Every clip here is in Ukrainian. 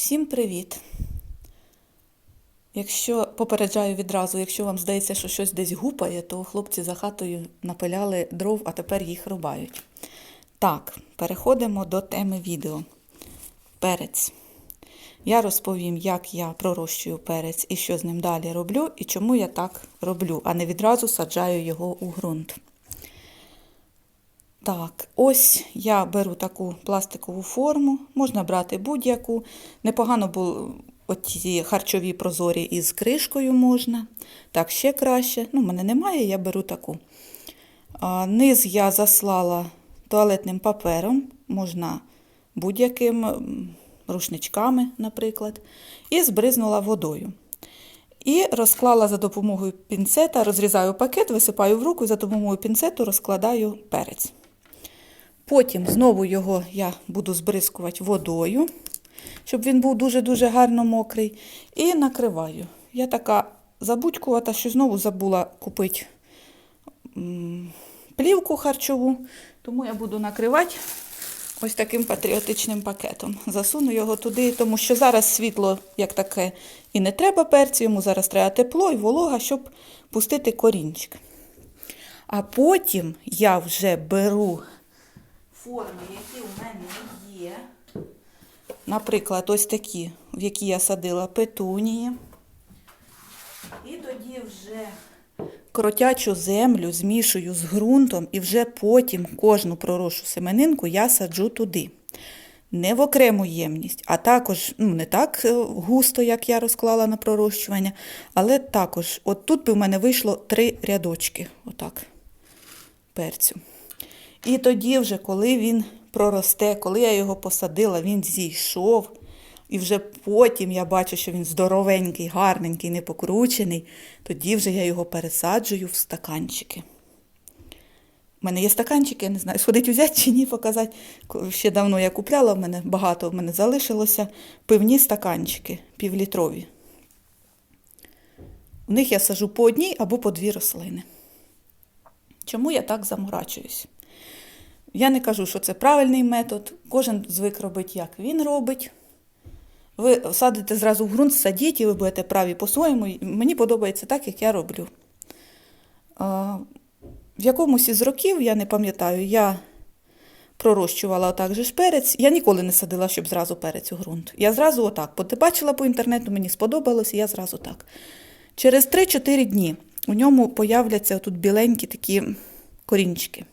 Всім привіт! Якщо попереджаю відразу, якщо вам здається, що щось десь гупає, то хлопці за хатою напиляли дров, а тепер їх рубають. Так, переходимо до теми відео. Перець. Я розповім, як я пророщую перець і що з ним далі роблю, і чому я так роблю, а не відразу саджаю його у ґрунт. Так, ось я беру таку пластикову форму, можна брати будь-яку. Непогано було оці харчові прозорі із кришкою можна. Так, ще краще. Ну, в мене немає, я беру таку. Низ я заслала туалетним папером, можна будь-яким рушничками, наприклад, і збризнула водою. І розклала за допомогою пінцета, розрізаю пакет, висипаю в руку і за допомогою пінцету розкладаю перець. Потім знову його я буду збризкувати водою, щоб він був дуже-дуже гарно мокрий. І накриваю. Я така забудькувата, що знову забула купити плівку харчову, тому я буду накривати ось таким патріотичним пакетом. Засуну його туди, тому що зараз світло як таке і не треба перцю, йому зараз треба тепло і волога, щоб пустити корінчик. А потім я вже беру форми, які у мене є. Наприклад, ось такі, в які я садила петунії. І тоді вже кротячу землю змішую з ґрунтом і вже потім кожну пророшу семенинку я саджу туди. Не в окрему ємність, а також ну, не так е, густо, як я розклала на пророщування, але також, от тут би в мене вийшло три рядочки, отак, перцю. І тоді, вже, коли він проросте, коли я його посадила, він зійшов. І вже потім я бачу, що він здоровенький, гарненький, не покручений, тоді вже я його пересаджую в стаканчики. У мене є стаканчики, я не знаю, сходить взяти чи ні, показати. Ще давно я купляла, в мене багато в мене залишилося пивні стаканчики півлітрові. В них я сажу по одній або по дві рослини. Чому я так заморачуюсь? Я не кажу, що це правильний метод. Кожен звик робити, як він робить. Ви садите зразу в ґрунт, садіть, і ви будете праві по-своєму. Мені подобається так, як я роблю. В якомусь із років, я не пам'ятаю, я пророщувала отак же ж перець. Я ніколи не садила, щоб зразу перець у ґрунт. Я зразу отак. Побачила по інтернету, мені сподобалось, і я зразу так. Через 3-4 дні у ньому появляться тут біленькі такі корінчики.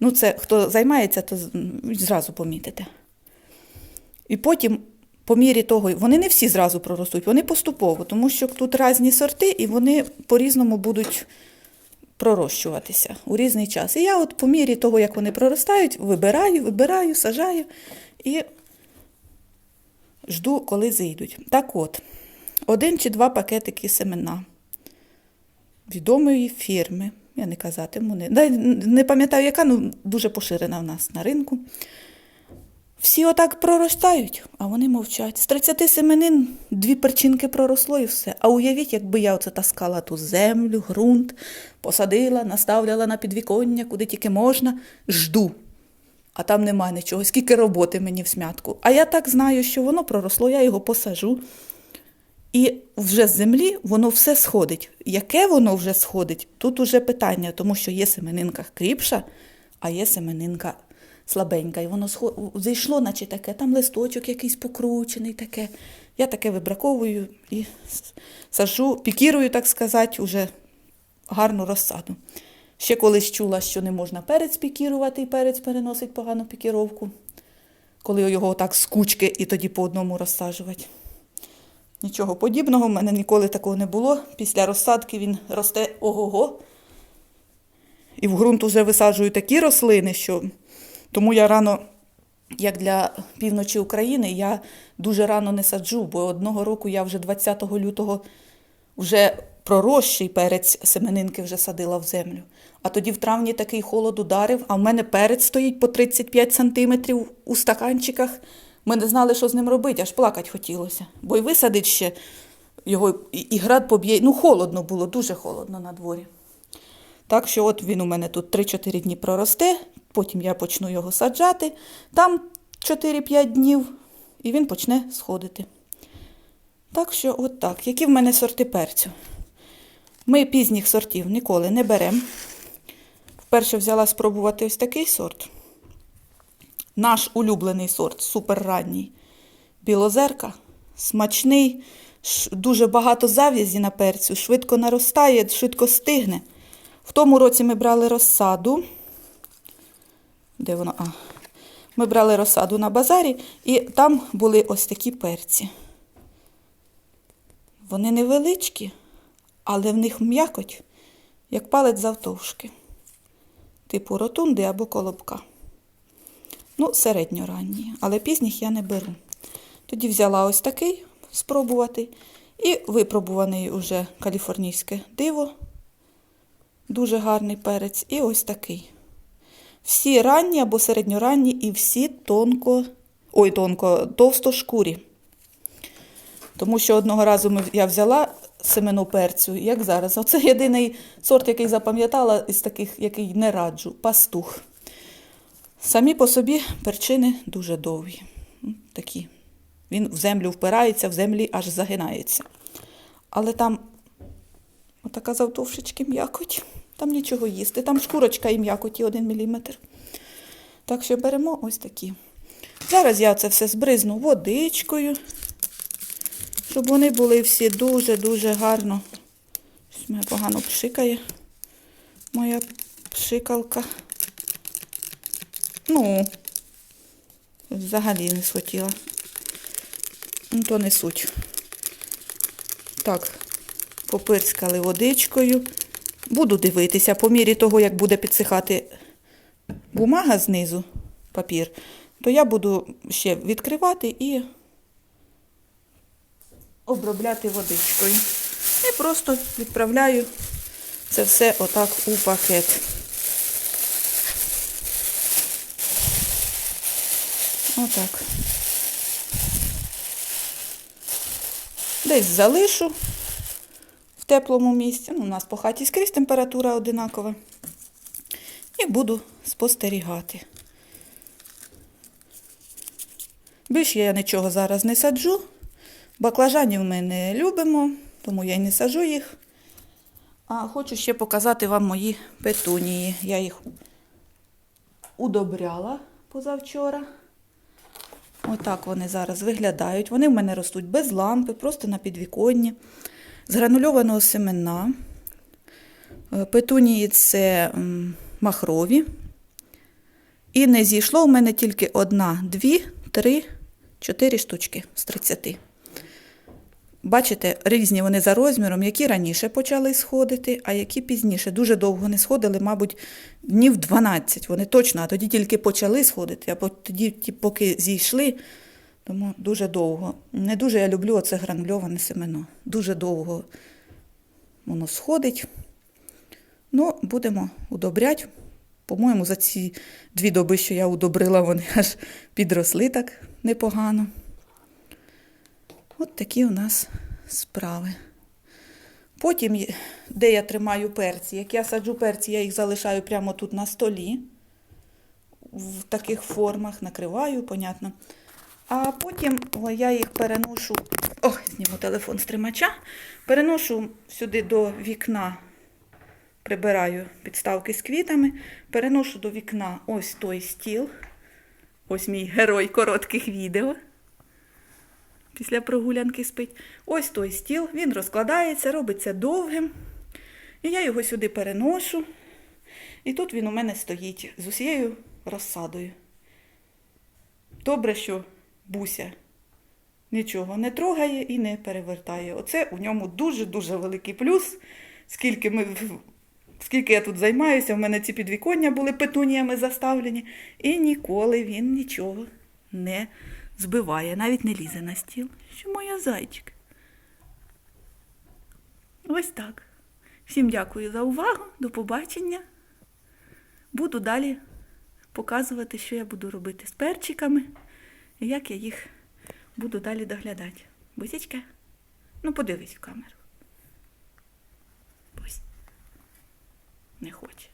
Ну, це хто займається, то зразу помітите. І потім, по мірі того, вони не всі зразу проростуть, вони поступово, тому що тут різні сорти, і вони по-різному будуть пророщуватися у різний час. І я от по мірі того, як вони проростають, вибираю, вибираю, сажаю і жду, коли зійдуть. Так от, один чи два пакетики семена відомої фірми. Я не казатиму, не, не пам'ятаю, яка, ну дуже поширена в нас на ринку. Всі отак проростають, а вони мовчать. З 30 семенин дві перчинки проросло і все. А уявіть, якби я оце таскала ту землю, ґрунт, посадила, наставляла на підвіконня, куди тільки можна, жду. А там нема нічого, скільки роботи мені в смятку. А я так знаю, що воно проросло, я його посажу. І вже з землі воно все сходить. Яке воно вже сходить? Тут уже питання, тому що є семенинка кріпша, а є семенинка слабенька. І воно сход... зайшло, наче таке, там листочок якийсь покручений, таке. Я таке вибраковую і сажу, пікірую, так сказати, уже гарну розсаду. Ще колись чула, що не можна перець пікірувати, і перець переносить погану пікіровку, коли його так з кучки і тоді по одному розсаджувати. Нічого подібного, в мене ніколи такого не було. Після розсадки він росте ого-го. І в ґрунт вже висаджую такі рослини, що тому я рано, як для півночі України, я дуже рано не саджу, бо одного року я вже 20 лютого вже пророщий перець семенинки вже садила в землю. А тоді в травні такий холод ударив, а в мене перець стоїть по 35 сантиметрів у стаканчиках. Ми не знали, що з ним робити, аж плакати хотілося. Бо й висадить ще його, і, град поб'є. Ну, холодно було, дуже холодно на дворі. Так що от він у мене тут 3-4 дні проросте, потім я почну його саджати. Там 4-5 днів і він почне сходити. Так що, от так. Які в мене сорти перцю? Ми пізніх сортів ніколи не беремо. Вперше взяла спробувати ось такий сорт. Наш улюблений сорт, суперранній. Білозерка, смачний, дуже багато зав'язі на перцю, швидко наростає, швидко стигне. В тому році ми брали розсаду. Де воно? А. Ми брали розсаду на базарі, і там були ось такі перці. Вони невеличкі, але в них м'якоть, як палець завтовшки, типу ротунди або колобка. Ну, середньоранні, але пізніх я не беру. Тоді взяла ось такий спробувати. І випробуваний уже каліфорнійське диво. Дуже гарний перець. І ось такий. Всі ранні або середньоранні, і всі тонко, ой, тонко, товстошкурі. Тому що одного разу я взяла семену перцю, як зараз. Оце єдиний сорт, який запам'ятала із таких, який не раджу пастух. Самі по собі перчини дуже довгі. Такі. Він в землю впирається, в землі аж загинається. Але там отака завтовшечки м'якоть. Там нічого їсти. Там шкурочка і м'якоті 1 мм. Так що беремо ось такі. Зараз я це все збризну водичкою, щоб вони були всі дуже-дуже гарно. Щось мене погано пшикає моя пшикалка. Ну, взагалі не схотіла. Ну, то не суть. Так, попирскали водичкою. Буду дивитися по мірі того, як буде підсихати бумага знизу, папір, то я буду ще відкривати і обробляти водичкою. І просто відправляю це все отак у пакет. Отак. Десь залишу в теплому місці. Ну, у нас по хаті скрізь температура одинакова. І буду спостерігати. Більше я нічого зараз не саджу. Баклажанів ми не любимо, тому я й не саджу їх. А хочу ще показати вам мої петунії. Я їх удобряла позавчора. Отак вони зараз виглядають. Вони в мене ростуть без лампи, просто на підвіконні. З гранульованого семена. Е, Петунії це махрові. І не зійшло у мене тільки одна, дві, три, чотири штучки з 30. Бачите, різні вони за розміром, які раніше почали сходити, а які пізніше. Дуже довго не сходили, мабуть, днів 12. Вони точно, а тоді тільки почали сходити, а тоді, ті, поки зійшли, тому дуже довго. Не дуже я люблю оце гранульоване семено. Дуже довго воно сходить. Ну, будемо удобряти. По-моєму, за ці дві доби, що я удобрила, вони аж підросли так непогано. От такі у нас справи. Потім, де я тримаю перці, як я саджу перці, я їх залишаю прямо тут на столі, в таких формах, накриваю, понятно. А потім я їх переношу, ох, зніму телефон з тримача, переношу сюди до вікна, прибираю підставки з квітами, переношу до вікна ось той стіл. Ось мій герой коротких відео після прогулянки спить. Ось той стіл, він розкладається, робиться довгим. І я його сюди переношу. І тут він у мене стоїть з усією розсадою. Добре, що буся нічого не трогає і не перевертає. Оце у ньому дуже-дуже великий плюс. Скільки, ми, скільки я тут займаюся, в мене ці підвіконня були петуніями заставлені, і ніколи він нічого не збиває, навіть не лізе на стіл. Що моя зайчик. Ось так. Всім дякую за увагу. До побачення. Буду далі показувати, що я буду робити з перчиками і як я їх буду далі доглядати. Бусічка? Ну, подивись в камеру. Бусь. Не хоче.